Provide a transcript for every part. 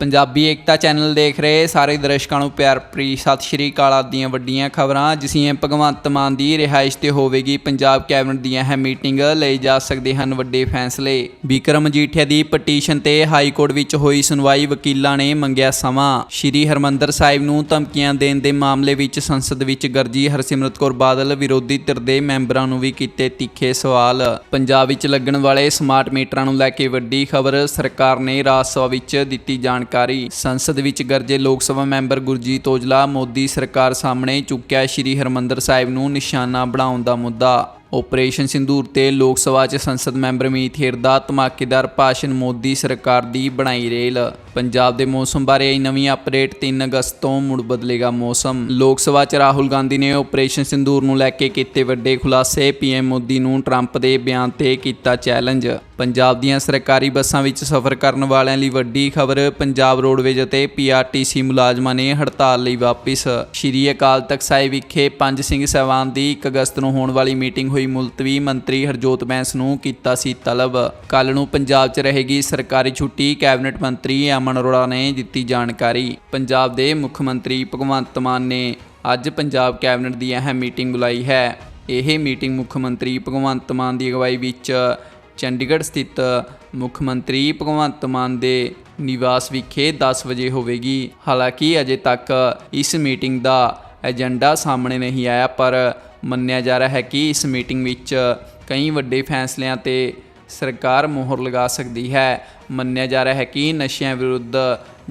ਪੰਜਾਬੀ ਏਕਤਾ channel ਦੇਖ ਰਹੇ ਸਾਰੇ ਦਰਸ਼ਕਾਂ ਨੂੰ ਪਿਆਰ ਭਰੀ ਸਤਿ ਸ਼੍ਰੀ ਅਕਾਲ ਆਪ ਦੀਆਂ ਵੱਡੀਆਂ ਖਬਰਾਂ। ਜਿਸੀਆਂ ਭਗਵੰਤ ਮਾਨ ਦੀ ਰਿਹਾਇਸ਼ ਤੇ ਹੋਵੇਗੀ ਪੰਜਾਬ ਕੈਬਨਿਟ ਦੀਆਂ ਅਹਿਮ ਮੀਟਿੰਗ ਲਈ ਜਾ ਸਕਦੇ ਹਨ ਵੱਡੇ ਫੈਸਲੇ। ਵਿਕਰਮ ਮਜੀਠੀਆ ਦੀ ਪਟੀਸ਼ਨ ਤੇ ਹਾਈ ਕੋਰਟ ਵਿੱਚ ਹੋਈ ਸੁਣਵਾਈ ਵਕੀਲਾਂ ਨੇ ਮੰਗਿਆ ਸਮਾਂ। ਸ਼੍ਰੀ ਹਰਮੰਦਰ ਸਾਹਿਬ ਨੂੰ ਧਮਕੀਆਂ ਦੇਣ ਦੇ ਮਾਮਲੇ ਵਿੱਚ ਸੰਸਦ ਵਿੱਚ ਗਰਜੀ ਹਰਸਿਮਰਤ ਕੌਰ ਬਾਦਲ ਵਿਰੋਧੀ ਧਿਰ ਦੇ ਮੈਂਬਰਾਂ ਨੂੰ ਵੀ ਕੀਤੇ ਤਿੱਖੇ ਸਵਾਲ। ਪੰਜਾਬ ਵਿੱਚ ਲੱਗਣ ਵਾਲੇ ਸਮਾਰਟ ਮੀਟਰਾਂ ਨੂੰ ਲੈ ਕੇ ਵੱਡੀ ਖਬਰ ਸਰਕਾਰ ਨੇ ਰਾਜ ਸਭਾ ਵਿੱਚ ਦਿੱਤੀ ਜਾਣ ਜਾਣਕਾਰੀ। ਸੰਸਦ ਵਿੱਚ ਗਰਜੇ ਲੋਕ ਸਭਾ ਮੈਂਬਰ ਗੁਰਜੀਤ ਔਜਲਾ ਮੋਦੀ ਸਰਕਾਰ ਸਾਹਮਣੇ ਚੁੱਕਿਆ ਸ਼੍ਰੀ ਹਰਮੰਦਰ ਸਾਹਿਬ ਨੂੰ ਨਿਸ਼ਾਨਾ ਬਣਾਉਣ ਦਾ ਮੁੱਦਾ। ਆਪਰੇਸ਼ਨ ਸਿੰਦੂਰ ਤੇ ਲੋਕ ਸਭਾ 'ਚ ਸੰਸਦ ਮੈਂਬਰ ਮੀਤ ਹੇਰ ਦਾ ਧਮਾਕੇਦਾਰ ਭਾਸ਼ਣ ਮੋਦੀ ਸਰਕਾਰ ਦੀ ਬਣਾਈ ਰੇਲ। ਪੰਜਾਬ ਦੇ ਮੌਸਮ ਬਾਰੇ ਆਈ ਨਵੀਂ ਅਪਡੇਟ 3 ਅਗਸਤ ਤੋਂ ਮੁੜ ਬਦਲੇਗਾ ਮੌਸਮ। ਲੋਕ ਸਭਾ 'ਚ ਰਾਹੁਲ ਗਾਂਧੀ ਨੇ ਆਪਰੇਸ਼ਨ ਸਿੰਦੂਰ ਨੂੰ ਲੈ ਕੇ ਕੀਤੇ ਵੱਡੇ ਖੁਲਾਸੇ। ਪੀਐਮ ਮੋਦੀ ਨੂੰ ਟਰੰਪ ਦੇ ਬਿਆਨ ਤੇ ਕੀਤਾ ਚੈਲੰਜ। ਪੰਜਾਬ ਦੀਆਂ ਸਰਕਾਰੀ ਬੱਸਾਂ ਵਿੱਚ ਸਫ਼ਰ ਕਰਨ ਵਾਲਿਆਂ ਲਈ ਵੱਡੀ ਖਬਰ, ਪੰਜਾਬ ਰੋਡਵੇਜ਼ ਅਤੇ ਪੀਆਰਟੀਸੀ ਮੁਲਾਜ਼ਮਾਂ ਨੇ ਹੜਤਾਲ ਲਈ ਵਾਪਿਸ। ਸ਼੍ਰੀ ਅਕਾਲ ਤਖਤ ਸਾਹਿਬ ਵਿਖੇ ਪੰਜ ਸਿੰਘ ਸਹਿਬਾਨ ਦੀ 1 ਅਗਸਤ ਨੂੰ ਹੋਣ ਵਾਲੀ ਮੀਟਿੰਗ ਹੋਈ। ਮੁਲਤਵੀ ਮੰਤਰੀ ਹਰਜੋਤ ਬੈਂਸ ਨੂੰ ਕੀਤਾ ਸੀ ਤਲਬ। ਕੱਲ ਨੂੰ ਪੰਜਾਬ 'ਚ ਰਹੇਗੀ ਸਰਕਾਰੀ ਛੁੱਟੀ, ਕੈਬਨਿਟ ਮੰਤਰੀ ਅਮਨ ਅਰੋੜਾ ਨੇ ਦਿੱਤੀ ਜਾਣਕਾਰੀ। ਪੰਜਾਬ ਦੇ ਮੁੱਖ ਮੰਤਰੀ ਭਗਵੰਤ ਮਾਨ ਨੇ ਅੱਜ ਪੰਜਾਬ ਕੈਬਨਿਟ ਦੀ ਅਹਿਮ ਮੀਟਿੰਗ ਬੁਲਾਈ ਹੈ। ਇਹ ਮੀਟਿੰਗ ਮੁੱਖ ਮੰਤਰੀ ਭਗਵੰਤ ਮਾਨ ਦੀ ਅਗਵਾਈ ਵਿੱਚ ਚੰਡੀਗੜ੍ਹ ਸਥਿਤ ਮੁੱਖ ਮੰਤਰੀ ਭਗਵੰਤ ਮਾਨ ਦੇ ਨਿਵਾਸ ਵਿਖੇ 10 ਵਜੇ ਹੋਵੇਗੀ। ਹਾਲਾਂਕਿ ਅਜੇ ਤੱਕ ਇਸ ਮੀਟਿੰਗ ਦਾ ਏਜੰਡਾ ਸਾਹਮਣੇ ਨਹੀਂ ਆਇਆ, ਪਰ ਮੰਨਿਆ ਜਾ ਰਿਹਾ ਹੈ ਕਿ ਇਸ ਮੀਟਿੰਗ ਵਿੱਚ ਕਈ ਵੱਡੇ ਫੈਸਲਿਆਂ ਤੇ ਸਰਕਾਰ ਮੋਹਰ ਲਗਾ ਸਕਦੀ ਹੈ। ਮੰਨਿਆ ਜਾ ਰਿਹਾ ਹੈ ਕਿ ਨਸ਼ਿਆਂ ਵਿਰੁੱਧ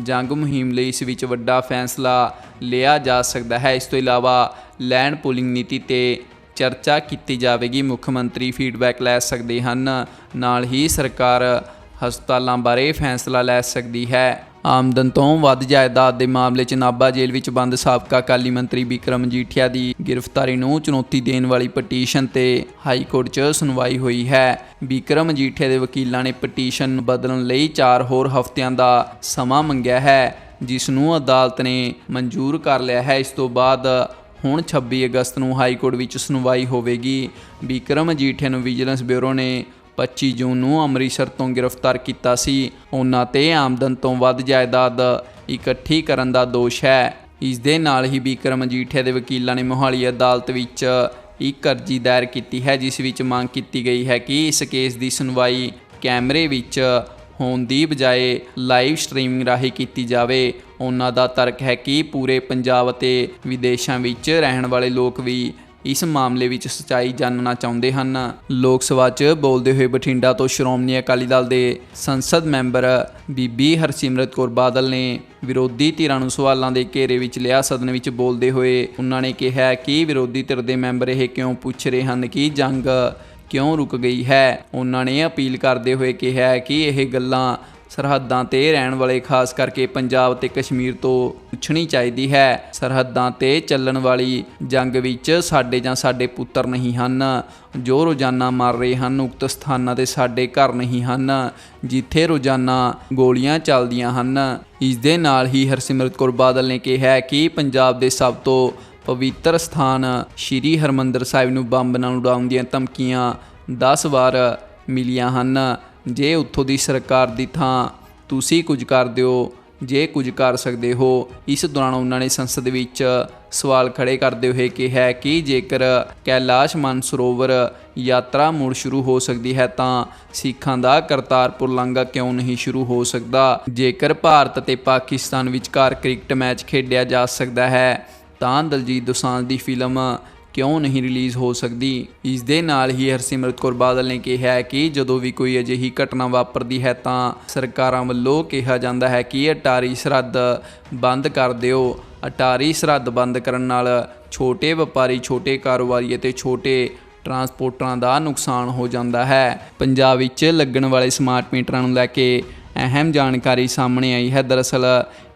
ਜੰਗ ਮੁਹਿੰਮ ਲਈ ਇਸ ਵਿੱਚ ਵੱਡਾ ਫੈਸਲਾ ਲਿਆ ਜਾ ਸਕਦਾ ਹੈ। ਇਸ ਤੋਂ ਇਲਾਵਾ ਲੈਂਡ ਪੂਲਿੰਗ ਨੀਤੀ ਤੇ ਚਰਚਾ ਕੀਤੀ ਜਾਵੇਗੀ। ਮੁੱਖ ਮੰਤਰੀ ਫੀਡਬੈਕ ਲੈ ਸਕਦੇ ਹਨ। ਨਾਲ ਹੀ ਸਰਕਾਰ ਹਸਪਤਾਲਾਂ ਬਾਰੇ ਫੈਸਲਾ ਲੈ ਸਕਦੀ ਹੈ। ਆਮਦਨ ਤੋਂ ਵੱਧ ਜਾਇਦਾਦ ਦੇ ਮਾਮਲੇ 'ਚ ਨਾਭਾ ਜੇਲ੍ਹ ਵਿੱਚ ਬੰਦ ਸਾਬਕਾ ਅਕਾਲੀ ਮੰਤਰੀ ਬਿਕਰਮ ਜੀਠੀਆ ਦੀ ਗ੍ਰਿਫਤਾਰੀ ਨੂੰ ਚੁਣੌਤੀ ਦੇਣ ਵਾਲੀ ਪਟੀਸ਼ਨ ਤੇ ਹਾਈ ਕੋਰਟ 'ਚ ਸੁਣਵਾਈ ਹੋਈ ਹੈ। ਬਿਕਰਮ ਜੀਠੀਆ ਦੇ ਵਕੀਲਾਂ ਨੇ ਪਟੀਸ਼ਨ ਨੂੰ ਬਦਲਣ ਲਈ 4 ਹੋਰ ਹਫ਼ਤਿਆਂ ਦਾ ਸਮਾਂ ਮੰਗਿਆ ਹੈ, ਜਿਸ ਨੂੰ ਅਦਾਲਤ ਨੇ ਮਨਜ਼ੂਰ ਕਰ ਲਿਆ ਹੈ। ਇਸ ਤੋਂ ਬਾਅਦ ਹੁਣ 26 ਅਗਸਤ ਨੂੰ ਹਾਈ ਕੋਰਟ ਵਿੱਚ ਸੁਣਵਾਈ ਹੋਵੇਗੀ। ਬਿਕਰਮ ਜੀਠੇ ਨੂੰ ਵਿਜੀਲੈਂਸ ਬਿਊਰੋ ਨੇ 25 ਜੂਨ ਨੂੰ ਅੰਮ੍ਰਿਤਸਰ ਤੋਂ ਗ੍ਰਿਫਤਾਰ ਕੀਤਾ ਸੀ। ਉਹਨਾਂ ਤੇ ਆਮਦਨ ਤੋਂ ਵੱਧ ਜਾਇਦਾਦ ਇਕੱਠੀ ਕਰਨ ਦਾ ਦੋਸ਼ ਹੈ। ਇਸ ਦੇ ਨਾਲ ਹੀ ਬਿਕਰਮ ਜੀਠੇ ਦੇ ਵਕੀਲਾਂ ਨੇ ਮੋਹਾਲੀ ਅਦਾਲਤ ਵਿੱਚ ਇੱਕ ਅਰਜੀ ਦਾਇਰ ਕੀਤੀ ਹੈ, ਜਿਸ ਵਿੱਚ ਮੰਗ ਕੀਤੀ ਗਈ ਹੈ ਕਿ ਇਸ ਕੇਸ ਦੀ ਸੁਣਵਾਈ ਕੈਮਰੇ ਵਿੱਚ ਹੋਣ ਦੀ ਬਜਾਏ ਲਾਈਵ ਸਟ੍ਰੀਮਿੰਗ ਰਾਹੀਂ ਕੀਤੀ ਜਾਵੇ। ਉਹਨਾਂ ਦਾ ਤਰਕ ਹੈ ਕਿ ਪੂਰੇ ਪੰਜਾਬ ਅਤੇ ਵਿਦੇਸ਼ਾਂ ਵਿੱਚ ਰਹਿਣ ਵਾਲੇ ਲੋਕ ਵੀ ਇਸ ਮਾਮਲੇ ਵਿੱਚ ਸਚਾਈ ਜਾਣਨਾ ਚਾਹੁੰਦੇ ਹਨ। ਲੋਕ ਸਭਾ 'ਚ ਬੋਲਦੇ ਹੋਏ ਬਠਿੰਡਾ ਤੋਂ ਸ਼੍ਰੋਮਣੀ ਅਕਾਲੀ ਦਲ ਦੇ ਸੰਸਦ ਮੈਂਬਰ ਬੀਬੀ ਹਰਸਿਮਰਤ ਕੌਰ ਬਾਦਲ ਨੇ ਵਿਰੋਧੀ ਧਿਰਾਂ ਨੂੰ ਸਵਾਲਾਂ ਦੇ ਘੇਰੇ ਵਿੱਚ ਲਿਆ। ਸਦਨ ਵਿੱਚ ਬੋਲਦੇ ਹੋਏ ਉਹਨਾਂ ਨੇ ਕਿਹਾ ਕਿ ਵਿਰੋਧੀ ਧਿਰ ਦੇ ਮੈਂਬਰ ਇਹ ਕਿਉਂ ਪੁੱਛ ਰਹੇ ਹਨ ਕਿ ਜੰਗ ਕਿਉਂ ਰੁਕ ਗਈ ਹੈ? ਉਹਨਾਂ ਨੇ ਅਪੀਲ ਕਰਦੇ ਹੋਏ ਕਿਹਾ ਕਿ ਇਹ ਗੱਲਾਂ ਸਰਹੱਦਾਂ ਤੇ ਰਹਿਣ ਵਾਲੇ, ਖਾਸ ਕਰਕੇ ਪੰਜਾਬ ਤੇ ਕਸ਼ਮੀਰ ਤੋਂ ਪੁੱਛਣੀ ਚਾਹੀਦੀ ਹੈ। ਸਰਹੱਦਾਂ ਤੇ ਚੱਲਣ ਵਾਲੀ ਜੰਗ ਵਿੱਚ ਸਾਡੇ ਜਾਂ ਸਾਡੇ ਪੁੱਤਰ ਨਹੀਂ ਹਨ। ਜੋ ਰੋਜ਼ਾਨਾ ਮਰ ਰਹੇ ਹਨ, ਉਕਤ ਸਥਾਨਾਂ ਤੇ ਸਾਡੇ ਘਰ ਨਹੀਂ ਹਨ, ਜਿੱਥੇ ਰੋਜ਼ਾਨਾ ਗੋਲੀਆਂ ਚੱਲਦੀਆਂ ਹਨ। ਇਸ ਦੇ ਨਾਲ ਹੀ ਹਰਸਿਮਰਤ ਕੌਰ ਬਾਦਲ ਨੇ ਕਿਹਾ ਕਿ ਪੰਜਾਬ ਦੇ ਸਭ ਤੋਂ ਪਵਿੱਤਰ ਸਥਾਨ ਸ਼੍ਰੀ ਹਰਮੰਦਰ ਸਾਹਿਬ ਨੂੰ ਬੰਬ ਨਾਲ ਉਡਾਉਣ ਦੀਆਂ ਧਮਕੀਆਂ 10 ਵਾਰ ਮਿਲੀਆਂ ਹਨ। ਜੇ ਉੱਥੋਂ ਦੀ ਸਰਕਾਰ ਦੀ ਥਾਂ ਤੁਸੀਂ ਕੁਝ ਕਰ ਦਿਓ, ਜੇ ਕੁਝ ਕਰ ਸਕਦੇ ਹੋ, ਇਸ ਦੌਰਾਨ ਉਹਨਾਂ ਨੇ ਸੰਸਦ ਵਿੱਚ ਸਵਾਲ ਖੜੇ ਕਰਦੇ ਹੋਏ ਕਿਹਾ ਕਿ ਜੇਕਰ ਕੈਲਾਸ਼ ਮਾਨਸਰੋਵਰ ਯਾਤਰਾ ਮੁੜ ਸ਼ੁਰੂ ਹੋ ਸਕਦੀ ਹੈ, ਤਾਂ ਸਿੱਖਾਂ ਦਾ ਕਰਤਾਰਪੁਰ ਲਾਂਘਾ ਕਿਉਂ ਨਹੀਂ ਸ਼ੁਰੂ ਹੋ ਸਕਦਾ? ਜੇਕਰ ਭਾਰਤ ਅਤੇ ਪਾਕਿਸਤਾਨ ਵਿਚਕਾਰ ਕ੍ਰਿਕਟ ਮੈਚ ਖੇਡਿਆ ਜਾ ਸਕਦਾ ਹੈ, ਤਾਂ ਦਲਜੀਤ ਦੋਸਾਂਝ ਦੀ ਫਿਲਮ ਕਿਉਂ ਨਹੀਂ ਰਿਲੀਜ਼ ਹੋ ਸਕਦੀ? ਇਸ ਦੇ ਨਾਲ ਹੀ ਹਰਸਿਮਰਤ ਕੌਰ ਬਾਦਲ ਨੇ ਕਿਹਾ ਹੈ ਕਿ ਜਦੋਂ ਵੀ ਕੋਈ ਅਜਿਹੀ ਘਟਨਾ ਵਾਪਰਦੀ ਹੈ ਤਾਂ ਸਰਕਾਰਾਂ ਵੱਲੋਂ ਕਿਹਾ ਜਾਂਦਾ ਹੈ ਕਿ ਅਟਾਰੀ ਸਰਹੱਦ ਬੰਦ ਕਰ ਦਿਓ। ਅਟਾਰੀ ਸਰਹੱਦ ਬੰਦ ਕਰਨ ਨਾਲ ਛੋਟੇ ਵਪਾਰੀ, ਛੋਟੇ ਕਾਰੋਬਾਰੀ ਅਤੇ ਛੋਟੇ ਟਰਾਂਸਪੋਰਟਰਾਂ ਦਾ ਨੁਕਸਾਨ ਹੋ ਜਾਂਦਾ ਹੈ। ਪੰਜਾਬ ਵਿੱਚ ਲੱਗਣ ਵਾਲੇ ਸਮਾਰਟ ਮੀਟਰਾਂ ਨੂੰ ਲੈ ਕੇ ਅਹਿਮ ਜਾਣਕਾਰੀ ਸਾਹਮਣੇ ਆਈ ਹੈ। ਦਰਅਸਲ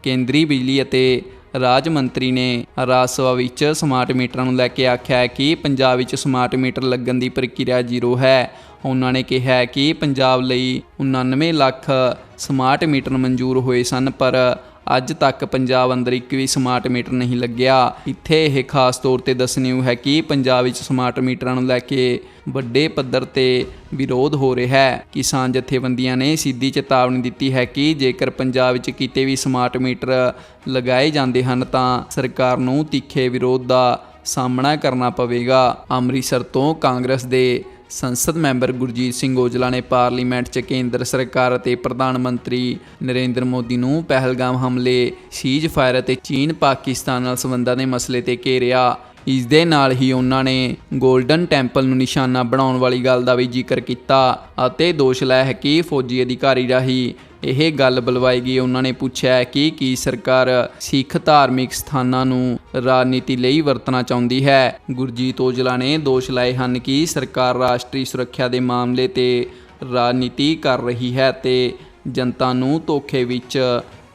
ਕੇਂਦਰੀ ਬਿਜਲੀ ਅਤੇ ਰਾਜ ਮੰਤਰੀ ਨੇ ਰਾਜ ਸਭਾ ਵਿੱਚ ਸਮਾਰਟ ਮੀਟਰਾਂ ਨੂੰ ਲੈ ਕੇ ਆਖਿਆ ਹੈ ਕਿ ਪੰਜਾਬ ਵਿੱਚ ਸਮਾਰਟ ਮੀਟਰ ਲੱਗਣ ਦੀ ਪ੍ਰਕਿਰਿਆ ਜ਼ੀਰੋ ਹੈ। ਉਹਨਾਂ ਨੇ ਕਿਹਾ ਕਿ ਪੰਜਾਬ ਲਈ 99 ਲੱਖ ਸਮਾਰਟ ਮੀਟਰ ਮਨਜ਼ੂਰ ਹੋਏ ਸਨ, ਪਰ ਅੱਜ ਤੱਕ ਪੰਜਾਬ ਅੰਦਰ ਇੱਕ ਵੀ ਸਮਾਰਟ ਮੀਟਰ ਨਹੀਂ ਲੱਗਿਆ। ਇੱਥੇ ਇਹ ਖਾਸ ਤੌਰ ਤੇ ਦੱਸਣਯੋਗ ਹੈ ਕਿ ਪੰਜਾਬ ਵਿੱਚ ਸਮਾਰਟ ਮੀਟਰਾਂ ਨੂੰ ਲੈ ਕੇ ਵੱਡੇ ਪੱਧਰ ਤੇ ਵਿਰੋਧ ਹੋ ਰਿਹਾ ਹੈ। ਕਿਸਾਨ ਜਥੇਬੰਦੀਆਂ ਨੇ ਸਿੱਧੀ ਚੇਤਾਵਨੀ ਦਿੱਤੀ ਹੈ ਕਿ ਜੇਕਰ ਪੰਜਾਬ ਵਿੱਚ ਕਿਤੇ ਵੀ ਸਮਾਰਟ ਮੀਟਰ ਲਗਾਏ ਜਾਂਦੇ ਹਨ, ਤਾਂ ਸਰਕਾਰ ਨੂੰ ਤਿੱਖੇ ਵਿਰੋਧ ਦਾ ਸਾਹਮਣਾ ਕਰਨਾ ਪਵੇਗਾ। ਅੰਮ੍ਰਿਤਸਰ ਤੋਂ ਕਾਂਗਰਸ ਦੇ ਸੰਸਦ ਮੈਂਬਰ ਗੁਰਜੀਤ ਸਿੰਘ ਔਜਲਾ ਨੇ ਪਾਰਲੀਮੈਂਟ 'ਚ ਕੇਂਦਰ ਸਰਕਾਰ ਅਤੇ ਪ੍ਰਧਾਨ ਮੰਤਰੀ ਨਰਿੰਦਰ ਮੋਦੀ ਨੂੰ ਪਹਿਲਗਾਮ ਹਮਲੇ, ਸੀਜ਼ ਫਾਇਰ ਅਤੇ ਚੀਨ ਪਾਕਿਸਤਾਨ ਨਾਲ ਸੰਬੰਧਾਂ ਦੇ ਮਸਲੇ ਤੇ ਘੇਰਿਆ। ਇਸ ਦੇ ਨਾਲ ਹੀ ਉਹਨਾਂ ਨੇ 골ਡਨ ਟੈਂਪਲ ਨੂੰ ਨਿਸ਼ਾਨਾ ਬਣਾਉਣ ਵਾਲੀ ਗੱਲ ਦਾ ਵੀ ਜ਼ਿਕਰ ਕੀਤਾ ਅਤੇ ਦੋਸ਼ ਲਾਇਆ ਹੈ ਕਿ ਫੌਜੀ ਅਧਿਕਾਰੀ ਰਾਹੀਂ ਇਹ ਗੱਲ ਬੁਲਵਾਈ ਗਈ। ਉਹਨਾਂ ਨੇ ਪੁੱਛਿਆ ਕਿ ਕੀ ਸਰਕਾਰ ਸਿੱਖ ਧਾਰਮਿਕ ਸਥਾਨਾਂ ਨੂੰ ਰਾਜਨੀਤੀ ਲਈ ਵਰਤਣਾ ਚਾਹੁੰਦੀ ਹੈ। ਗੁਰਜੀਤ ਔਜਲਾ ਨੇ ਦੋਸ਼ ਲਾਏ ਹਨ ਕਿ ਸਰਕਾਰ ਰਾਸ਼ਟਰੀ ਸੁਰੱਖਿਆ ਦੇ ਮਾਮਲੇ ਤੇ ਰਾਜਨੀਤੀ ਕਰ ਰਹੀ ਹੈ ਤੇ ਜਨਤਾ ਨੂੰ ਧੋਖੇ ਵਿੱਚ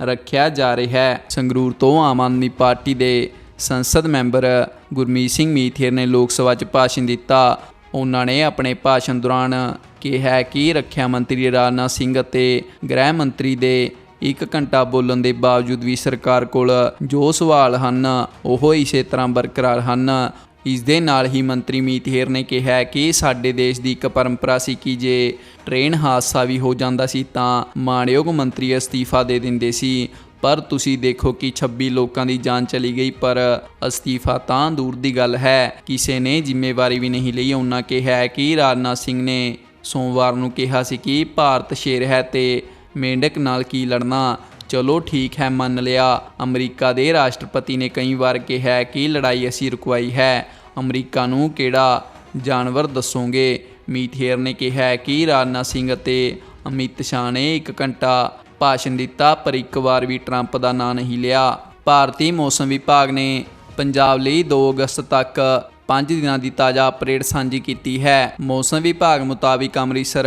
ਰੱਖਿਆ ਜਾ ਰਿਹਾ ਹੈ। ਸੰਗਰੂਰ ਤੋਂ ਆਮ ਆਦਮੀ ਪਾਰਟੀ ਦੇ ਸੰਸਦ ਮੈਂਬਰ ਗੁਰਮੀਤ ਸਿੰਘ ਮੀਥੇਰ ਨੇ ਲੋਕ ਸਭਾ 'ਚ ਭਾਸ਼ਣ ਦਿੱਤਾ। ਉਹਨਾਂ ਨੇ ਆਪਣੇ ਭਾਸ਼ਣ ਦੌਰਾਨ ਕਿਹਾ ਕਿ ਰੱਖਿਆ ਮੰਤਰੀ ਰਾਜਨਾਥ ਸਿੰਘ ਅਤੇ ਗ੍ਰਹਿ ਮੰਤਰੀ ਦੇ ਇੱਕ ਘੰਟਾ ਬੋਲਣ ਦੇ ਬਾਵਜੂਦ ਵੀ ਸਰਕਾਰ ਕੋਲ ਜੋ ਸਵਾਲ ਹਨ, ਉਹ ਇਸੇ ਤਰ੍ਹਾਂ ਬਰਕਰਾਰ ਹਨ। ਇਸ ਦੇ ਨਾਲ ਹੀ ਮੰਤਰੀ ਮੀਤਹੇਰ ਨੇ ਕਿਹਾ ਕਿ ਸਾਡੇ ਦੇਸ਼ ਦੀ ਇੱਕ ਪਰੰਪਰਾ ਸੀ ਕਿ ਜੇ ਟ੍ਰੇਨ ਹਾਦਸਾ ਵੀ ਹੋ ਜਾਂਦਾ ਸੀ ਤਾਂ ਮਾਣਯੋਗ ਮੰਤਰੀ ਅਸਤੀਫਾ ਦੇ ਦਿੰਦੇ ਸੀ। ਪਰ ਤੁਸੀਂ ਦੇਖੋ ਕਿ 26 ਲੋਕਾਂ ਦੀ ਜਾਨ ਚਲੀ ਗਈ, ਪਰ ਅਸਤੀਫਾ ਤਾਂ ਦੂਰ ਦੀ ਗੱਲ ਹੈ। ਕਿਸੇ ਨੇ ਜ਼ਿੰਮੇਵਾਰੀ ਵੀ ਨਹੀਂ ਲਈ। ਉਹਨਾਂ ਕਿਹਾ ਕਿ ਰਾਜਨਾਥ ਸਿੰਘ ਨੇ ਸੋਮਵਾਰ ਨੂੰ ਕਿਹਾ ਸੀ ਕਿ ਭਾਰਤ ਸ਼ੇਰ ਹੈ ਤੇ ਮੇਂਢਕ ਨਾਲ ਕੀ ਲੜਨਾ? ਚਲੋ ਠੀਕ ਹੈ, ਮੰਨ ਲਿਆ। ਅਮਰੀਕਾ ਦੇ ਰਾਸ਼ਟਰਪਤੀ ਨੇ ਕਈ ਵਾਰ ਕਿਹਾ ਕਿ ਲੜਾਈ ਅਸੀਂ ਰੁਕਵਾਈ ਹੈ। ਅਮਰੀਕਾ ਨੂੰ ਕਿਹੜਾ ਜਾਨਵਰ ਦੱਸੋਗੇ? ਮੀਥੇਰ ਨੇ ਕਿਹਾ ਕਿ ਰਾਜਨਾਥ ਸਿੰਘ ਅਤੇ ਅਮਿਤ ਸ਼ਾਹ ਨੇ ਇੱਕ ਘੰਟਾ ਭਾਸ਼ਣ ਦਿੱਤਾ, ਪਰ ਇੱਕ ਵਾਰ ਵੀ ਟਰੰਪ ਦਾ ਨਾਂ ਨਹੀਂ ਲਿਆ। ਭਾਰਤੀ ਮੌਸਮ ਵਿਭਾਗ ਨੇ ਪੰਜਾਬ ਲਈ 2 ਅਗਸਤ ਤੱਕ 5 ਦਿਨਾਂ ਦੀ ਤਾਜ਼ਾ ਅਪਡੇਟ ਸਾਂਝੀ ਕੀਤੀ ਹੈ। ਮੌਸਮ ਵਿਭਾਗ ਮੁਤਾਬਿਕ ਅੰਮ੍ਰਿਤਸਰ,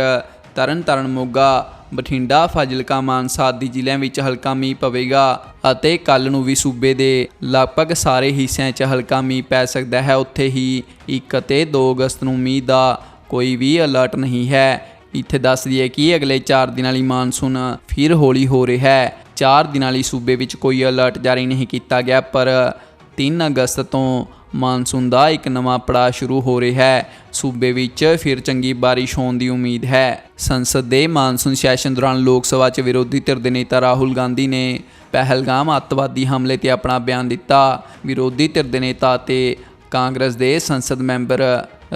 ਤਰਨਤਾਰਨ, ਮੋਗਾ, ਬਠਿੰਡਾ, ਫਾਜ਼ਿਲਕਾ, ਮਾਨਸਾ ਆਦਿ ਜ਼ਿਲ੍ਹਿਆਂ ਵਿੱਚ ਹਲਕਾ ਮੀਂਹ ਪਵੇਗਾ ਅਤੇ ਕੱਲ ਨੂੰ ਵੀ ਸੂਬੇ ਦੇ ਲਗਭਗ ਸਾਰੇ ਹਿੱਸਿਆਂ 'ਚ ਹਲਕਾ ਮੀਂਹ ਪੈ ਸਕਦਾ ਹੈ। ਉੱਥੇ ਹੀ 1 ਅਤੇ 2 ਅਗਸਤ ਨੂੰ ਮੀਂਹ ਦਾ ਕੋਈ ਵੀ ਅਲਰਟ ਨਹੀਂ ਹੈ। ਇੱਥੇ ਦੱਸ ਦਈਏ ਕਿ ਅਗਲੇ 4 ਦਿਨਾਂ ਲਈ ਮਾਨਸੂਨ ਫਿਰ ਹੌਲੀ ਹੋ ਰਿਹਾ ਹੈ। 4 ਦਿਨਾਂ ਲਈ ਸੂਬੇ ਵਿੱਚ ਕੋਈ ਅਲਰਟ ਜਾਰੀ ਨਹੀਂ ਕੀਤਾ ਗਿਆ, ਪਰ 3 ਅਗਸਤ ਤੋਂ ਮਾਨਸੂਨ ਦਾ ਇੱਕ ਨਵਾਂ ਪੜਾਅ ਸ਼ੁਰੂ ਹੋ ਰਿਹਾ ਹੈ। ਸੂਬੇ ਵਿੱਚ ਫਿਰ ਚੰਗੀ ਬਾਰਿਸ਼ ਹੋਣ ਦੀ ਉਮੀਦ ਹੈ। ਸੰਸਦ ਦੇ ਮਾਨਸੂਨ ਸੈਸ਼ਨ ਦੌਰਾਨ ਲੋਕ ਸਭਾ 'ਚ ਵਿਰੋਧੀ ਧਿਰ ਦੇ ਨੇਤਾ ਰਾਹੁਲ ਗਾਂਧੀ ਨੇ ਪਹਿਲਗਾਮ ਅੱਤਵਾਦੀ ਹਮਲੇ ਤੇ ਆਪਣਾ ਬਿਆਨ ਦਿੱਤਾ। ਵਿਰੋਧੀ ਧਿਰ ਦੇ ਨੇਤਾ ਤੇ ਕਾਂਗਰਸ ਦੇ ਸੰਸਦ ਮੈਂਬਰ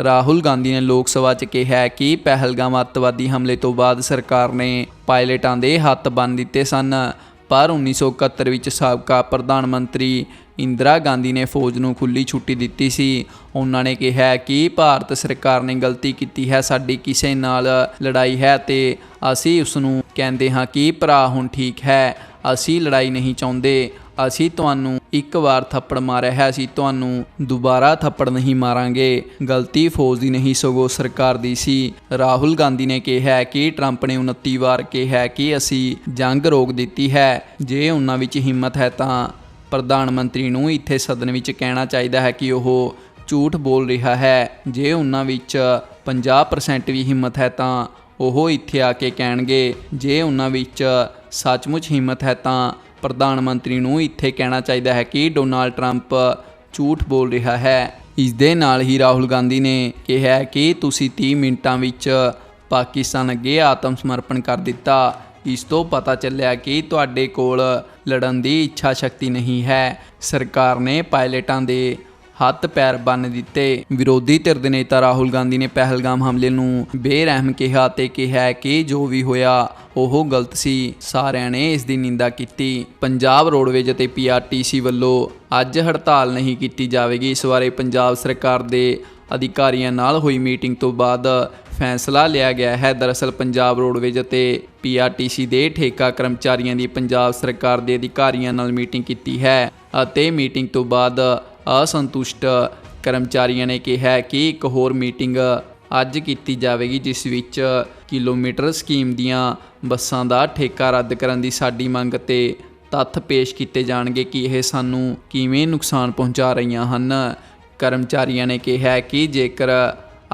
ਰਾਹੁਲ ਗਾਂਧੀ ਨੇ ਲੋਕ ਸਭਾ 'ਚ ਕਿਹਾ ਕਿ ਪਹਿਲਗਾਮ ਅੱਤਵਾਦੀ ਹਮਲੇ ਤੋਂ ਬਾਅਦ ਸਰਕਾਰ ਨੇ ਪਾਇਲਟਾਂ ਦੇ ਹੱਥ ਬੰਨ ਦਿੱਤੇ ਸਨ। ਪਰ 1971 ਵਿੱਚ ਸਾਬਕਾ ਪ੍ਰਧਾਨ ਮੰਤਰੀ ਇੰਦਰਾ ਗਾਂਧੀ ਨੇ ਫੌਜ ਨੂੰ ਖੁੱਲੀ ਛੁੱਟੀ ਦਿੱਤੀ ਸੀ। ਉਹਨਾਂ ਨੇ ਕਿਹਾ ਕਿ ਭਾਰਤ ਸਰਕਾਰ ਨੇ ਗਲਤੀ ਕੀਤੀ ਹੈ, ਸਾਡੀ ਕਿਸੇ ਨਾਲ ਲੜਾਈ ਹੈ ਤੇ ਅਸੀਂ ਉਸ ਨੂੰ ਕਹਿੰਦੇ ਹਾਂ ਕਿ ਭਰਾ ਹੁਣ ਠੀਕ ਹੈ, ਅਸੀਂ ਲੜਾਈ ਨਹੀਂ ਚਾਹੁੰਦੇ। ਅਸੀਂ ਤੁਹਾਨੂੰ ਇੱਕ ਵਾਰ ਥੱਪੜ ਮਾਰਿਆ ਹੈ, ਅਸੀਂ ਤੁਹਾਨੂੰ ਦੁਬਾਰਾ ਥੱਪੜ ਨਹੀਂ ਮਾਰਾਂਗੇ। ਗਲਤੀ ਫੌਜ ਦੀ ਨਹੀਂ, ਸਗੋਂ ਸਰਕਾਰ ਦੀ ਸੀ। ਰਾਹੁਲ ਗਾਂਧੀ ਨੇ ਕਿਹਾ ਕਿ ਟਰੰਪ ਨੇ 29 ਵਾਰ ਕਿਹਾ ਕਿ ਅਸੀਂ ਜੰਗ ਰੋਕ ਦਿੱਤੀ ਹੈ। ਜੇ ਉਹਨਾਂ ਵਿੱਚ ਹਿੰਮਤ ਹੈ ਤਾਂ ਪ੍ਰਧਾਨ ਮੰਤਰੀ ਨੂੰ ਇੱਥੇ ਸਦਨ ਵਿੱਚ ਕਹਿਣਾ ਚਾਹੀਦਾ ਹੈ ਕਿ ਉਹ ਝੂਠ ਬੋਲ ਰਿਹਾ ਹੈ। ਜੇ ਉਹਨਾਂ ਵਿੱਚ 50% ਵੀ ਹਿੰਮਤ ਹੈ ਤਾਂ ਉਹ ਇੱਥੇ ਆ ਕੇ ਕਹਿਣਗੇ। ਜੇ ਉਹਨਾਂ ਵਿੱਚ ਸੱਚਮੁੱਚ ਹਿੰਮਤ ਹੈ ਤਾਂ ਪ੍ਰਧਾਨ ਮੰਤਰੀ ਨੂੰ ਇੱਥੇ ਕਹਿਣਾ ਚਾਹੀਦਾ ਹੈ ਕਿ ਡੋਨਾਲਡ ਟਰੰਪ ਝੂਠ ਬੋਲ ਰਿਹਾ ਹੈ। ਇਸ ਦੇ ਨਾਲ ਹੀ ਰਾਹੁਲ ਗਾਂਧੀ ਨੇ ਕਿਹਾ ਕਿ ਤੁਸੀਂ 30 ਮਿੰਟਾਂ ਵਿੱਚ ਪਾਕਿਸਤਾਨ ਅੱਗੇ ਆਤਮ ਸਮਰਪਣ ਕਰ ਦਿੱਤਾ। ਇਸ ਤੋਂ ਪਤਾ ਚੱਲਿਆ ਕਿ ਤੁਹਾਡੇ ਕੋਲ ਲੜਨ ਦੀ ਇੱਛਾ ਸ਼ਕਤੀ ਨਹੀਂ ਹੈ। ਸਰਕਾਰ ਨੇ ਪਾਇਲਟਾਂ ਦੇ ਹੱਥ ਪੈਰ ਬੰਨ ਦਿੱਤੇ। ਵਿਰੋਧੀ ਧਿਰ ਦੇ ਨੇਤਾ ਰਾਹੁਲ ਗਾਂਧੀ ਨੇ ਪਹਿਲਗਾਮ ਹਮਲੇ ਨੂੰ ਬੇਰਹਿਮ ਕਿਹਾ ਤੇ ਕਿਹਾ ਕਿ ਜੋ ਵੀ ਹੋਇਆ, ਉਹ ਗਲਤ ਸੀ। ਸਾਰਿਆਂ ਨੇ ਇਸ ਦੀ ਨਿੰਦਾ ਕੀਤੀ। ਪੰਜਾਬ ਰੋਡਵੇਜ ਅਤੇ ਪੀਆਰਟੀਸੀ ਵੱਲੋਂ ਅੱਜ ਹੜਤਾਲ ਨਹੀਂ ਕੀਤੀ ਜਾਵੇਗੀ। ਇਸ ਬਾਰੇ ਪੰਜਾਬ ਸਰਕਾਰ ਦੇ ਅਧਿਕਾਰੀਆਂ ਨਾਲ ਹੋਈ ਮੀਟਿੰਗ ਤੋਂ ਬਾਅਦ ਫੈਸਲਾ ਲਿਆ ਗਿਆ ਹੈ। ਦਰਅਸਲ, ਪੰਜਾਬ ਰੋਡਵੇਜ ਅਤੇ ਪੀਆਰਟੀਸੀ ਦੇ ਠੇਕਾ ਕਰਮਚਾਰੀਆਂ ਦੀ ਪੰਜਾਬ ਸਰਕਾਰ ਦੇ ਅਧਿਕਾਰੀਆਂ ਨਾਲ ਮੀਟਿੰਗ ਕੀਤੀ ਹੈ ਅਤੇ ਮੀਟਿੰਗ ਤੋਂ ਬਾਅਦ ਅਸੰਤੁਸ਼ਟ ਕਰਮਚਾਰੀਆਂ ਨੇ ਕਿਹਾ ਕਿ ਇੱਕ ਹੋਰ ਮੀਟਿੰਗ ਅੱਜ ਕੀਤੀ ਜਾਵੇਗੀ, ਜਿਸ ਵਿੱਚ ਕਿਲੋਮੀਟਰ ਸਕੀਮ ਦੀਆਂ ਬੱਸਾਂ ਦਾ ਠੇਕਾ ਰੱਦ ਕਰਨ ਦੀ ਸਾਡੀ ਮੰਗ ਤੇ ਤੱਥ ਪੇਸ਼ ਕੀਤੇ ਜਾਣਗੇ ਕਿ ਇਹ ਸਾਨੂੰ ਕਿਵੇਂ ਨੁਕਸਾਨ ਪਹੁੰਚਾ ਰਹੀਆਂ ਹਨ। ਕਰਮਚਾਰੀਆਂ ਨੇ ਕਿਹਾ ਕਿ ਜੇਕਰ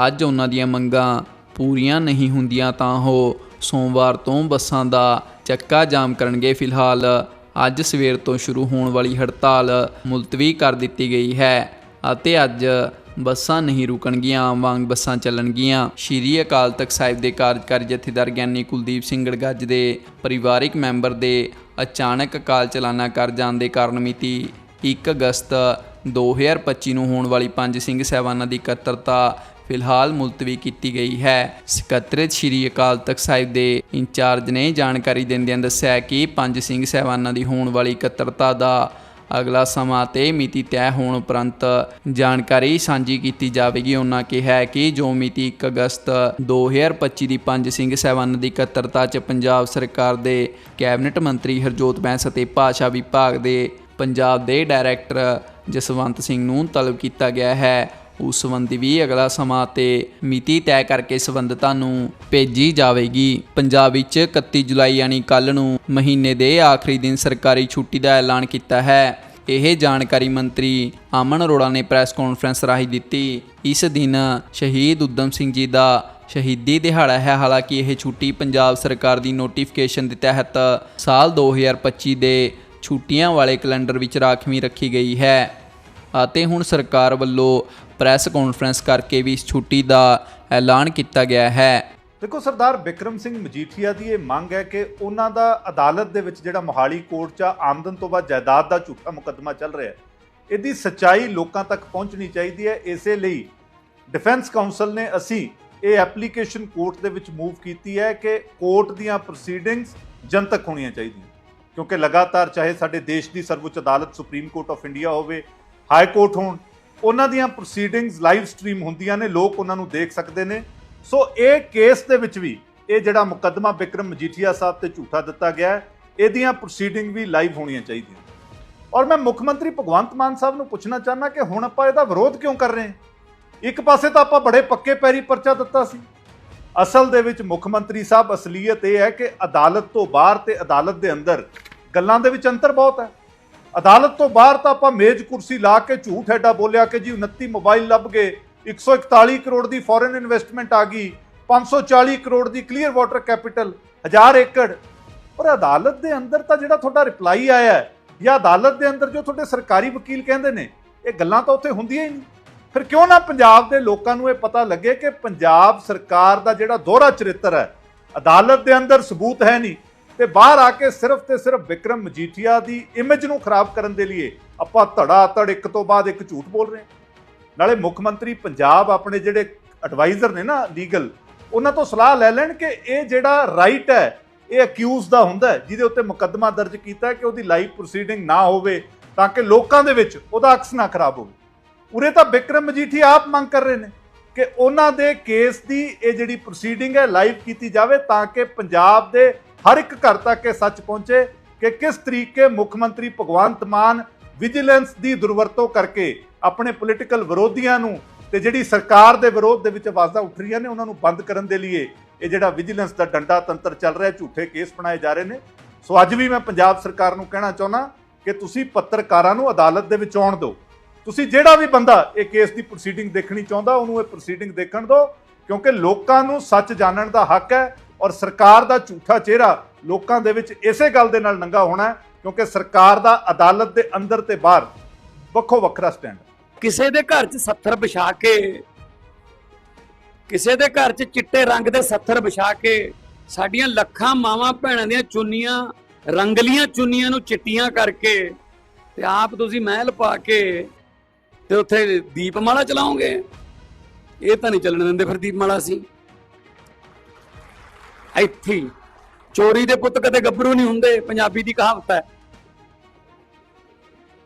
ਅੱਜ ਉਹਨਾਂ ਦੀਆਂ ਮੰਗਾਂ ਪੂਰੀਆਂ ਨਹੀਂ ਹੁੰਦੀਆਂ, ਤਾਂ ਉਹ ਸੋਮਵਾਰ ਤੋਂ ਬੱਸਾਂ ਦਾ ਚੱਕਾ ਜਾਮ ਕਰਨਗੇ। ਫਿਲਹਾਲ ਅੱਜ ਸਵੇਰ ਤੋਂ ਸ਼ੁਰੂ ਹੋਣ ਵਾਲੀ ਹੜਤਾਲ ਮੁਲਤਵੀ ਕਰ ਦਿੱਤੀ ਗਈ ਹੈ ਅਤੇ ਅੱਜ ਬੱਸਾਂ ਨਹੀਂ ਰੁਕਣਗੀਆਂ, ਵਾਂਗ ਬੱਸਾਂ ਚੱਲਣਗੀਆਂ। ਸ਼੍ਰੀ ਅਕਾਲ ਤਖਤ ਸਾਹਿਬ ਦੇ ਕਾਰਜਕਾਰੀ ਜਥੇਦਾਰ ਗਿਆਨੀ ਕੁਲਦੀਪ ਸਿੰਘ ਗੜਗੱਜ ਦੇ ਪਰਿਵਾਰਿਕ ਮੈਂਬਰ ਦੇ ਅਚਾਨਕ ਕਾਲ ਚਲਾਣਾ ਕਰ ਜਾਣ ਦੇ ਕਾਰਨ ਮਿਤੀ 1 ਅਗਸਤ 2025 ਨੂੰ ਹੋਣ ਵਾਲੀ ਪੰਜ ਸਿੰਘ ਸਹਿਬਾਨਾਂ ਦੀ ਇਕੱਤਰਤਾ ਫਿਲਹਾਲ ਮੁਲਤਵੀ ਕੀਤੀ ਗਈ ਹੈ। ਸਕੱਤਰੇਤ ਸ਼੍ਰੀ ਅਕਾਲ ਤਖਤ ਸਾਹਿਬ ਦੇ ਇੰਚਾਰਜ ਨੇ ਜਾਣਕਾਰੀ ਦਿੰਦਿਆਂ ਦੱਸਿਆ ਕਿ ਪੰਜ ਸਿੰਘ ਸਹਿਬਾਨਾਂ ਦੀ ਹੋਣ ਵਾਲੀ ਇਕੱਤਰਤਾ ਦਾ ਅਗਲਾ ਸਮਾਂ ਤੇ ਮਿਤੀ ਤੈਅ ਹੋਣ ਉਪਰੰਤ ਜਾਣਕਾਰੀ ਸਾਂਝੀ ਕੀਤੀ ਜਾਵੇਗੀ। ਉਹਨਾਂ ਕਿਹਾ ਕਿ ਜੋ ਮਿਤੀ 1 ਅਗਸਤ 2025 ਦੀ ਪੰਜ ਸਿੰਘ ਸਹਿਬਾਨਾਂ ਦੀ ਇਕੱਤਰਤਾ 'ਚ ਪੰਜਾਬ ਸਰਕਾਰ ਦੇ ਕੈਬਨਿਟ ਮੰਤਰੀ ਹਰਜੋਤ ਬੈਂਸ ਅਤੇ ਭਾਸ਼ਾ ਵਿਭਾਗ ਦੇ ਪੰਜਾਬ ਦੇ ਡਾਇਰੈਕਟਰ ਜਸਵੰਤ ਸਿੰਘ ਨੂੰ ਤਲਬ ਕੀਤਾ ਗਿਆ ਹੈ। ਉਸ ਸੰਬੰਧੀ ਵੀ ਅਗਲਾ ਸਮਾਂ ਤੇ ਮਿਤੀ ਤੈਅ ਕਰਕੇ ਸੰਬੰਧਤਾਂ ਨੂੰ ਭੇਜੀ ਜਾਵੇਗੀ। ਪੰਜਾਬ ਵਿੱਚ 31 ਜੁਲਾਈ ਯਾਨੀ ਕੱਲ ਨੂੰ ਮਹੀਨੇ ਦੇ ਆਖਰੀ ਦਿਨ ਸਰਕਾਰੀ ਛੁੱਟੀ ਦਾ ਐਲਾਨ ਕੀਤਾ ਹੈ। ਇਹ ਜਾਣਕਾਰੀ ਮੰਤਰੀ ਅਮਨ ਅਰੋੜਾ ਨੇ ਪ੍ਰੈਸ ਕਾਨਫਰੰਸ ਰਾਹੀਂ ਦਿੱਤੀ। ਇਸ ਦਿਨ ਸ਼ਹੀਦ ਉਦਮ ਸਿੰਘ ਜੀ ਦਾ ਸ਼ਹੀਦੀ ਦਿਹਾੜਾ ਹੈ। ਹਾਲਾਂਕਿ ਇਹ ਛੁੱਟੀ ਪੰਜਾਬ ਸਰਕਾਰ ਦੀ ਨੋਟੀਫਿਕੇਸ਼ਨ ਦੇ ਤਹਿਤ ਸਾਲ 2025 ਦੇ ਛੁੱਟੀਆਂ ਵਾਲੇ ਕੈਲੰਡਰ ਵਿੱਚ ਰਾਖਵੀਂ ਰੱਖੀ ਗਈ ਹੈ। ਅਤੇ ਹੁਣ ਸਰਕਾਰ ਵੱਲੋਂ ਪ੍ਰੈਸ ਕਾਨਫਰੰਸ ਕਰਕੇ ਵੀ ਇਸ ਛੁੱਟੀ ਦਾ ਐਲਾਨ ਕੀਤਾ ਗਿਆ ਹੈ। ਦੇਖੋ ਸਰਦਾਰ ਵਿਕਰਮ ਸਿੰਘ ਮਜੀਠੀਆ ਦੀ ਇਹ ਮੰਗ ਹੈ ਕਿ ਉਹਨਾਂ ਦਾ ਅਦਾਲਤ ਦੇ ਵਿੱਚ ਜਿਹੜਾ ਮੋਹਾਲੀ ਕੋਰਟ 'ਚ ਆਮਦਨ ਤੋਂ ਬਾਅਦ ਜਾਇਦਾਦ ਦਾ ਝੂਠਾ ਮੁਕੱਦਮਾ ਚੱਲ ਰਿਹਾ ਹੈ। ਇਹਦੀ ਸੱਚਾਈ ਲੋਕਾਂ ਤੱਕ ਪਹੁੰਚਣੀ ਚਾਹੀਦੀ ਹੈ। ਇਸੇ ਲਈ ਡਿਫੈਂਸ ਕਾਉਂਸਲ ਨੇ ਅਸੀਂ ਇਹ ਐਪਲੀਕੇਸ਼ਨ ਕੋਰਟ ਦੇ ਵਿੱਚ ਮੂਵ ਕੀਤੀ ਹੈ ਕਿ ਕੋਰਟ ਦੀਆਂ ਪ੍ਰੋਸੀਡਿੰਗਸ ਜਨਤਕ ਹੋਣੀਆਂ ਚਾਹੀਦੀਆਂ। ਕਿਉਂਕਿ ਲਗਾਤਾਰ ਚਾਹੇ ਸਾਡੇ ਦੇਸ਼ ਦੀ ਸਰਵਉੱਚ ਅਦਾਲਤ ਸੁਪਰੀਮ ਕੋਰਟ ਆਫ ਇੰਡੀਆ ਹੋਵੇ, ਹਾਈ ਕੋਰਟ ਹੋਣ ਉਹਨਾਂ ਦੀਆਂ ਪ੍ਰੋਸੀਡਿੰਗਸ ਲਾਈਵ ਸਟ੍ਰੀਮ ਹੁੰਦੀਆਂ ਨੇ, ਲੋਕ ਉਹਨਾਂ ਨੂੰ ਦੇਖ ਸਕਦੇ ਨੇ। ਸੋ ਇਹ ਕੇਸ ਦੇ ਵਿੱਚ ਵੀ ਇਹ ਜਿਹੜਾ ਮੁਕੱਦਮਾ ਵਿਕਰਮ ਮਜੀਠੀਆ ਸਾਹਿਬ ਤੇ ਝੂਠਾ ਦਿੱਤਾ ਗਿਆ ਇਹਦੀਆਂ ਪ੍ਰੋਸੀਡਿੰਗ ਵੀ ਲਾਈਵ ਹੋਣੀਆਂ ਚਾਹੀਦੀਆਂ। ਔਰ ਮੈਂ ਮੁੱਖ ਮੰਤਰੀ ਭਗਵੰਤ ਮਾਨ ਸਾਹਿਬ ਨੂੰ ਪੁੱਛਣਾ ਚਾਹੁੰਦਾ ਕਿ ਹੁਣ ਆਪਾਂ ਇਹਦਾ ਵਿਰੋਧ ਕਿਉਂ ਕਰ ਰਹੇ ਹਾਂ? ਇੱਕ ਪਾਸੇ ਤਾਂ ਆਪਾਂ ਬੜੇ ਪੱਕੇ ਪੈਰੀ ਪਰਚਾ ਦਿੱਤਾ ਸੀ। ਅਸਲ ਦੇ ਵਿੱਚ ਮੁੱਖ ਮੰਤਰੀ ਸਾਹਿਬ ਅਸਲੀਅਤ ਇਹ ਹੈ ਕਿ ਅਦਾਲਤ ਤੋਂ ਬਾਹਰ ਤੇ ਅਦਾਲਤ ਦੇ ਅੰਦਰ ਗੱਲਾਂ ਦੇ ਵਿੱਚ ਅੰਤਰ ਬਹੁਤ ਹੈ। ਅਦਾਲਤ ਤੋਂ ਬਾਹਰ ਤਾਂ ਆਪਾਂ ਮੇਜ਼ ਕੁਰਸੀ ਲਾ ਕੇ ਝੂਠ ਐਡਾ ਬੋਲਿਆ ਕਿ ਜੀ 29 ਮੋਬਾਈਲ ਲੱਭ ਗਏ 141 ਕਰੋੜ ਦੀ ਫੋਰਨ ਇਨਵੈਸਟਮੈਂਟ ਆ ਗਈ 540 ਕਰੋੜ ਦੀ ਕਲੀਅਰ ਵਾਟਰ ਕੈਪੀਟਲ 1000 ਏਕੜ। ਪਰ ਅਦਾਲਤ ਦੇ ਅੰਦਰ ਤਾਂ ਜਿਹੜਾ ਤੁਹਾਡਾ ਰਿਪਲਾਈ ਆਇਆ ਹੈ, ਜਾਂ ਅਦਾਲਤ ਦੇ ਅੰਦਰ ਜੋ ਤੁਹਾਡੇ ਸਰਕਾਰੀ ਵਕੀਲ ਕਹਿੰਦੇ ਨੇ, ਇਹ ਗੱਲਾਂ ਤਾਂ ਉੱਥੇ ਹੁੰਦੀਆਂ ਹੀ ਨਹੀਂ। ਫਿਰ ਕਿਉਂ ਨਾ ਪੰਜਾਬ ਦੇ ਲੋਕਾਂ ਨੂੰ ਇਹ ਪਤਾ ਲੱਗੇ ਕਿ ਪੰਜਾਬ ਸਰਕਾਰ ਦਾ ਜਿਹੜਾ ਦੋਹਰਾ ਚਰਿੱਤਰ ਹੈ, ਅਦਾਲਤ ਦੇ ਅੰਦਰ ਸਬੂਤ ਹੈ ਨਹੀਂ। ਤੇ ਬਾਹਰ ਆ ਕੇ ਸਿਰਫ ਤੇ ਸਿਰਫ ਵਿਕਰਮ ਮਜੀਠੀਆ ਦੀ ਇਮੇਜ ਨੂੰ ਖਰਾਬ ਕਰਨ ਦੇ ਲਈ ਆਪਾਂ ਧੜਾ ਧੜ ਇੱਕ ਤੋਂ ਬਾਅਦ ਇੱਕ ਝੂਠ ਬੋਲ ਰਹੇ ਹਾਂ। ਨਾਲੇ ਮੁੱਖ ਮੰਤਰੀ ਪੰਜਾਬ ਆਪਣੇ ਜਿਹੜੇ ਐਡਵਾਈਜ਼ਰ ਨੇ ਨਾ ਲੀਗਲ ਉਹਨਾਂ ਤੋਂ ਸਲਾਹ ਲੈ ਲੈਣ ਕਿ ਇਹ ਜਿਹੜਾ ਰਾਈਟ ਹੈ, ਇਹ ਅਕਿਊਜ਼ ਦਾ ਹੁੰਦਾ ਜਿਹਦੇ ਉੱਤੇ ਮੁਕੱਦਮਾ ਦਰਜ ਕੀਤਾ ਕਿ ਉਹਦੀ ਲਾਈਵ ਪ੍ਰੋਸੀਡਿੰਗ ਨਾ ਹੋਵੇ ਤਾਂ ਕਿ ਲੋਕਾਂ ਦੇ ਵਿੱਚ ਉਹਦਾ ਅਕਸ ਨਾ ਖਰਾਬ ਹੋਵੇ। ਉਰੇ ਤਾਂ ਵਿਕਰਮ ਮਜੀਠੀ ਆਪ ਮੰਗ ਕਰ ਰਹੇ ਨੇ ਕਿ ਉਹਨਾਂ ਦੇ ਕੇਸ ਦੀ ਇਹ ਜਿਹੜੀ ਪ੍ਰੋਸੀਡਿੰਗ ਹੈ ਲਾਈਵ ਕੀਤੀ ਜਾਵੇ ਤਾਂ ਕਿ ਪੰਜਾਬ ਦੇ ਹਰ ਇੱਕ ਘਰ ਤੱਕ ਇਹ ਸੱਚ ਪਹੁੰਚੇ ਕਿ ਕਿਸ ਤਰੀਕੇ ਮੁੱਖ ਮੰਤਰੀ ਭਗਵੰਤ ਮਾਨ ਵਿਜੀਲੈਂਸ ਦੀ ਦੁਰਵਰਤੋਂ ਕਰਕੇ ਆਪਣੇ ਪੋਲੀਟੀਕਲ ਵਿਰੋਧੀਆਂ ਨੂੰ ਤੇ ਜਿਹੜੀ ਸਰਕਾਰ ਦੇ ਵਿਰੋਧ ਦੇ ਵਿੱਚ ਆਵਾਜ਼ਾਂ ਉੱਠ ਰਹੀਆਂ ਨੇ, ਉਹਨਾਂ ਨੂੰ ਬੰਦ ਕਰਨ ਦੇ ਲਈ ਇਹ ਜਿਹੜਾ ਵਿਜੀਲੈਂਸ ਦਾ ਡੰਡਾ ਤੰਤਰ ਚੱਲ ਰਿਹਾ, ਝੂਠੇ ਕੇਸ ਬਣਾਏ ਜਾ ਰਹੇ ਨੇ। ਸੋ ਅੱਜ ਵੀ ਮੈਂ ਪੰਜਾਬ ਸਰਕਾਰ ਨੂੰ ਕਹਿਣਾ ਚਾਹੁੰਦਾ ਕਿ ਤੁਸੀਂ ਪੱਤਰਕਾਰਾਂ ਨੂੰ ਅਦਾਲਤ ਦੇ ਵਿੱਚ ਆਉਣ ਦਿਓ। ਤੁਸੀਂ ਜਿਹੜਾ ਵੀ ਬੰਦਾ ਇਹ ਕੇਸ ਦੀ ਪ੍ਰੋਸੀਡਿੰਗ ਦੇਖਣੀ ਚਾਹੁੰਦਾ, ਉਹਨੂੰ ਇਹ ਪ੍ਰੋਸੀਡਿੰਗ ਦੇਖਣ ਦਿਓ। ਕਿਉਂਕਿ ਲੋਕਾਂ ਨੂੰ ਸੱਚ ਜਾਣਨ ਦਾ ਹੱਕ ਹੈ ਔਰ ਸਰਕਾਰ ਦਾ ਝੂਠਾ ਚਿਹਰਾ ਲੋਕਾਂ ਦੇ ਵਿੱਚ ਇਸੇ ਗੱਲ ਦੇ ਨਾਲ ਨੰਗਾ ਹੋਣਾ ਹੈ, ਕਿਉਂਕਿ ਸਰਕਾਰ ਦਾ ਅਦਾਲਤ ਦੇ ਅੰਦਰ ਤੇ ਬਾਹਰ ਵੱਖੋ ਵੱਖਰਾ ਸਟੈਂਡ ਕਿਸੇ ਦੇ ਘਰ 'ਚ ਸੱਥਰ ਵਿਛਾ ਕੇ, ਕਿਸੇ ਦੇ ਘਰ 'ਚ ਚਿੱਟੇ ਰੰਗ ਦੇ ਸੱਥਰ ਵਿਛਾ ਕੇ, ਸਾਡੀਆਂ ਲੱਖਾਂ ਮਾਵਾਂ ਭੈਣਾਂ ਦੀਆਂ ਚੁੰਨੀਆਂ, ਰੰਗਲੀਆਂ ਚੁੰਨੀਆਂ ਨੂੰ ਚਿੱਟੀਆਂ ਕਰਕੇ ਤੇ ਆਪ ਤੁਸੀਂ ਮਹਿਲ ਪਾ ਕੇ ਤੇ ਉੱਥੇ ਦੀਪਮਾਲਾ ਚਲਾਓਗੇ। ਇਹ ਤਾਂ ਨਹੀਂ ਚੱਲਣ ਦਿੰਦੇ ਫਿਰ ਦੀਪਮਾਲਾ ਸੀ ਇੱਥੇ ਚੋਰੀ ਦੇ ਪੁੱਤ ਕਦੇ ਗੱਭਰੂ ਨਹੀਂ ਹੁੰਦੇ, ਪੰਜਾਬੀ ਦੀ ਕਹਾਵਤ ਹੈ।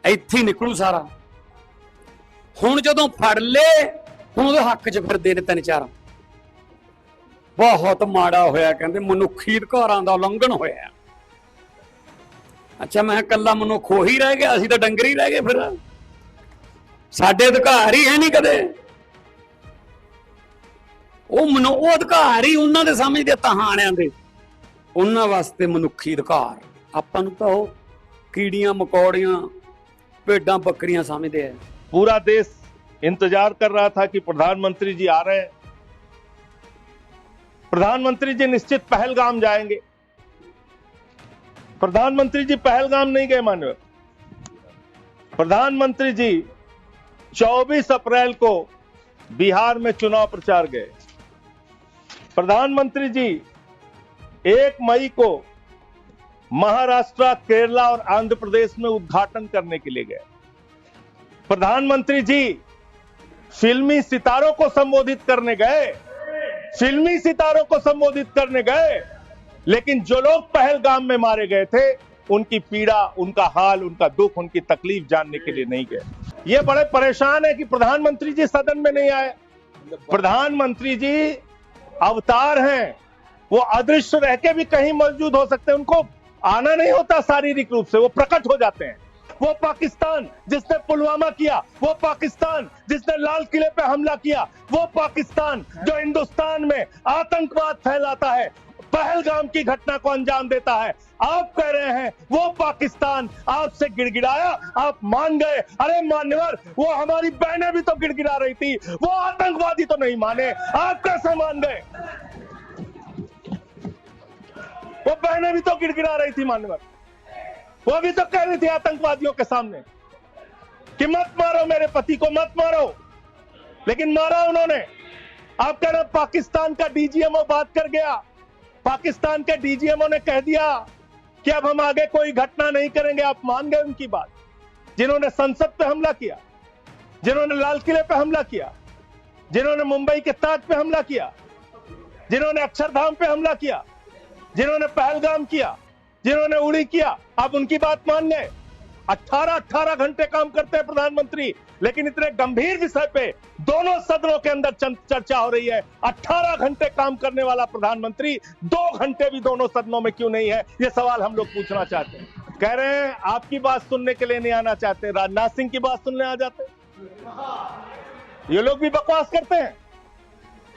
ਇੱਥੇ ਨਿਕਲੂ ਸਾਰਾ। ਹੁਣ ਜਦੋਂ ਫੜ ਲਏ ਹੁਣ ਉਹਦੇ ਹੱਕ 'ਚ ਫਿਰਦੇ ਨੇ ਤਿੰਨ ਚਾਰ। ਬਹੁਤ ਮਾੜਾ ਹੋਇਆ, ਕਹਿੰਦੇ ਮਨੁੱਖੀ ਅਧਿਕਾਰਾਂ ਦਾ ਉਲੰਘਣ ਹੋਇਆ। ਅੱਛਾ, ਮੈਂ ਕੱਲਾ ਮਨੁੱਖ ਉਹੀ ਰਹਿ ਗਿਆ, ਅਸੀਂ ਤਾਂ ਡੰਗਰ ਹੀ ਰਹਿ ਗਏ ਫਿਰ। ਸਾਡੇ ਅਧਿਕਾਰ ਹੀ ਹੈ ਨਹੀਂ ਕਦੇ। ਉਹ ਮਨੁ ਉਹ ਅਧਿਕਾਰ ਹੀ ਉਹਨਾਂ ਦੇ ਸਮਝਦੇ ਤਹਾਣਿਆਂ ਦੇ ਉਹਨਾਂ ਵਾਸਤੇ ਮਨੁੱਖੀ ਅਧਿਕਾਰ ਆਪਾਂ ਨੂੰ ਤਾਂ ਉਹ ਕੀੜੀਆਂ ਮਕੌੜੀਆਂ ਭੇਡਾਂ ਬੱਕਰੀਆਂ ਸਮਝਦੇ ਆ पूरा देश इंतजार कर रहा था कि प्रधानमंत्री जी आ रहे हैं प्रधानमंत्री जी निश्चित पहलगाम जाएंगे प्रधानमंत्री जी पहलगाम नहीं गए मानव प्रधानमंत्री जी 24 अप्रैल को बिहार में चुनाव प्रचार गए प्रधानमंत्री जी, एक मई को महाराष्ट्र, केरला और आंध्र प्रदेश में उद्घाटन करने के लिए गए। प्रधानमंत्री जी, फिल्मी सितारों को संबोधित करने गए। फिल्मी सितारों को संबोधित करने गए। लेकिन जो लोग पहलगाम में मारे गए थे, उनकी पीड़ा, उनका हाल, उनका दुख, उनकी तकलीफ़ जानने के लिए नहीं गए। ये बड़े परेशान है कि प्रधानमंत्री जी सदन में नहीं आए। प्रधानमंत्री जी अवतार हैं। वो अदृश्य रह के भी कहीं मौजूद हो सकते हैं। उनको आना नहीं होता शारीरिक रूप से, वो प्रकट हो जाते हैं। वो पाकिस्तान, जिसने पुलवामा किया, वो पाकिस्तान, जिसने लाल किले पे हमला किया, वो पाकिस्तान, जो हिंदुस्तान में आतंकवाद फैलाता है पहलगाम की घटना को अंजाम देता है। आप कह रहे हैं, वो पाकिस्तान आपसे गिड़गिड़ाया, आप मान गए। अरे मान्यवर, वो हमारी बहनें भी तो गिड़गिड़ा रही थी, वो आतंकवादी तो नहीं माने। आप कैसे मान गए? वो बहनें भी तो गिड़गिड़ा रही थी, मान्यवर। वो भी तो कह रही थी आतंकवादियों के सामने कि मत मारो मेरे पति को, मत मारो। लेकिन मारा उन्होंने। आप कह रहे पाकिस्तान का डीजीएमओ बात कर गया। पाकिस्तान के डीजीएमओ ने कह दिया कि अब हम आगे कोई घटना नहीं करेंगे। आप मान गए उनकी बात। जिन्होंने संसद पे हमला किया, जिन्होंने लाल किले पे हमला किया, जिन्होंने मुंबई के ताज पे हमला किया, जिन्होंने अक्षरधाम पे हमला किया, जिन्होंने पहलगाम किया, जिन्होंने उड़ी किया, आप उनकी बात मान गए। 18 18 घंटे काम करते हैं प्रधानमंत्री लेकिन इतने गंभीर विषय पे दोनों सदनों के अंदर चर्चा हो रही है। 18 घंटे काम करने वाला प्रधानमंत्री दो घंटे भी दोनों सदनों में क्यों नहीं है? ये सवाल हम लोग पूछना चाहते हैं। कह रहे हैं आपकी बात सुनने के लिए नहीं आना चाहते। राजनाथ सिंह की बात सुनने आ जाते ये लोग भी बकवास करते हैं।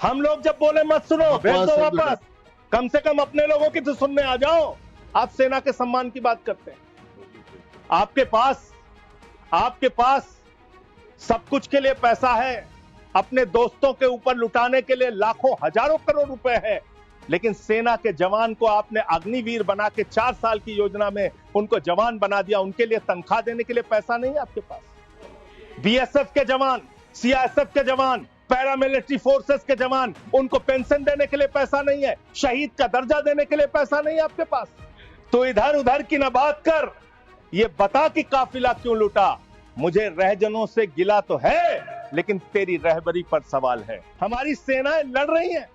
हम लोग जब बोले मत सुनो भेज दो वापस। कम से कम अपने लोगों की तो सुनने आ जाओ। आप सेना के सम्मान की बात करते हैं। आपके पास आपके पास सब कुछ के लिए पैसा है। अपने दोस्तों के ऊपर लुटाने के लिए लाखों, हज़ारों करोड़ रुपए है। लेकिन सेना के जवान को आपने अग्निवीर बना के चार साल की योजना में उनको जवान बना दिया, उनके लिए तनख्वाह देने के लिए पैसा नहीं है आपके पास? बीएसएफ के जवान सीआईएसएफ के जवान पैरामिलिट्री फोर्सेस के जवान, उनको पेंशन देने के लिए पैसा नहीं है। शहीद का दर्जा देने के लिए पैसा नहीं है आपके पास? तो इधर उधर की न बात कर। ये बता कि काफिला क्यों लुटा? मुझे रहजनों से गिला तो है, लेकिन तेरी रहबरी पर सवाल है। हमारी सेनाएँ लड़ रही हैं।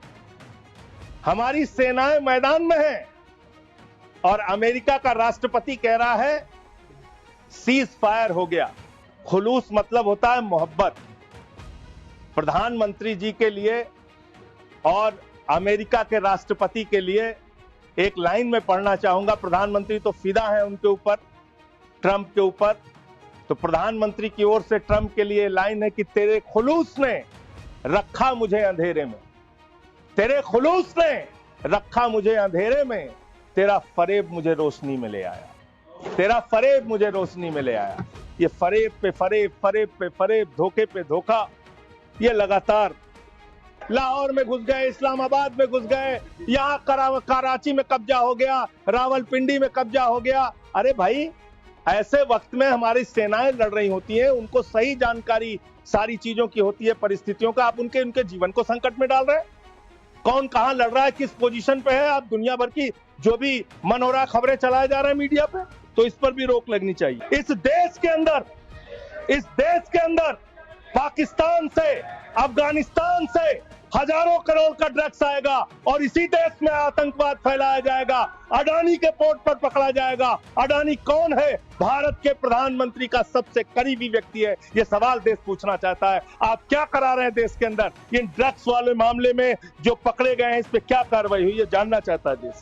हमारी सेनाएँ मैदान में हैं। और अमेरिका का राष्ट्रपति कह रहा है सीज फायर हो गया। खुलूस मतलब होता है मोहब्बत। प्रधानमंत्री जी के लिए और अमेरिका के राष्ट्रपति के लिए एक लाइन में पढ़ना चाहूँगा। प्रधानमंत्री तो फिदा है उनके ऊपर। ट्रंप के ऊपर तो प्रधानमंत्री की ओर से ट्रंप के लिए लाइन है कि तेरे खुलूस ने रखा मुझे अंधेरे में। तेरे खुलूस ने रखा मुझे अंधेरे में। तेरा फरेब मुझे रोशनी में ले आया। तेरा फरेब मुझे रोशनी में ले आया। ये फरेब पे फरेब फरेब पे फरेब, धोखे पे धोखा, ये लगातार लाहौर में घुस गए, इस्लामाबाद में घुस गए, यहाँ करा- कराची में कब्जा हो गया, रावलपिंडी में कब्जा हो गया। अरे भाई ऐसे वक्त में हमारी सेनाएँ लड़ रही होती हैं, उनको सही जानकारी सारी चीज़ों की होती है, परिस्थितियों का, आप उनके उनके जीवन को संकट में डाल रहे हैं? कौन कहाँ लड़ रहा है, किस पोजीशन पे है, आप दुनिया भर की जो भी मन हो रहा खबरें चलाए जा रहे हैं मीडिया पे तो इस पर भी रोक लगनी चाहिए। इस देश के अंदर, इस देश के अंदर, पाकिस्तान से, अफ़गानिस्तान से हज़ारों करोड़ का ड्रग्स आएगा और इसी देश में आतंकवाद फैलाया जाएगा। अडानी के पोर्ट पर पकड़ा जाएगा। अडानी कौन है? भारत के प्रधानमंत्री का सबसे करीबी व्यक्ति है। ये सवाल देश पूछना चाहता है। आप क्या करा रहे हैं देश के अंदर? इन ड्रग्स वाले मामले में जो पकड़े गए हैं, इस पर क्या कार्रवाई हुई, ये जानना चाहता है देश।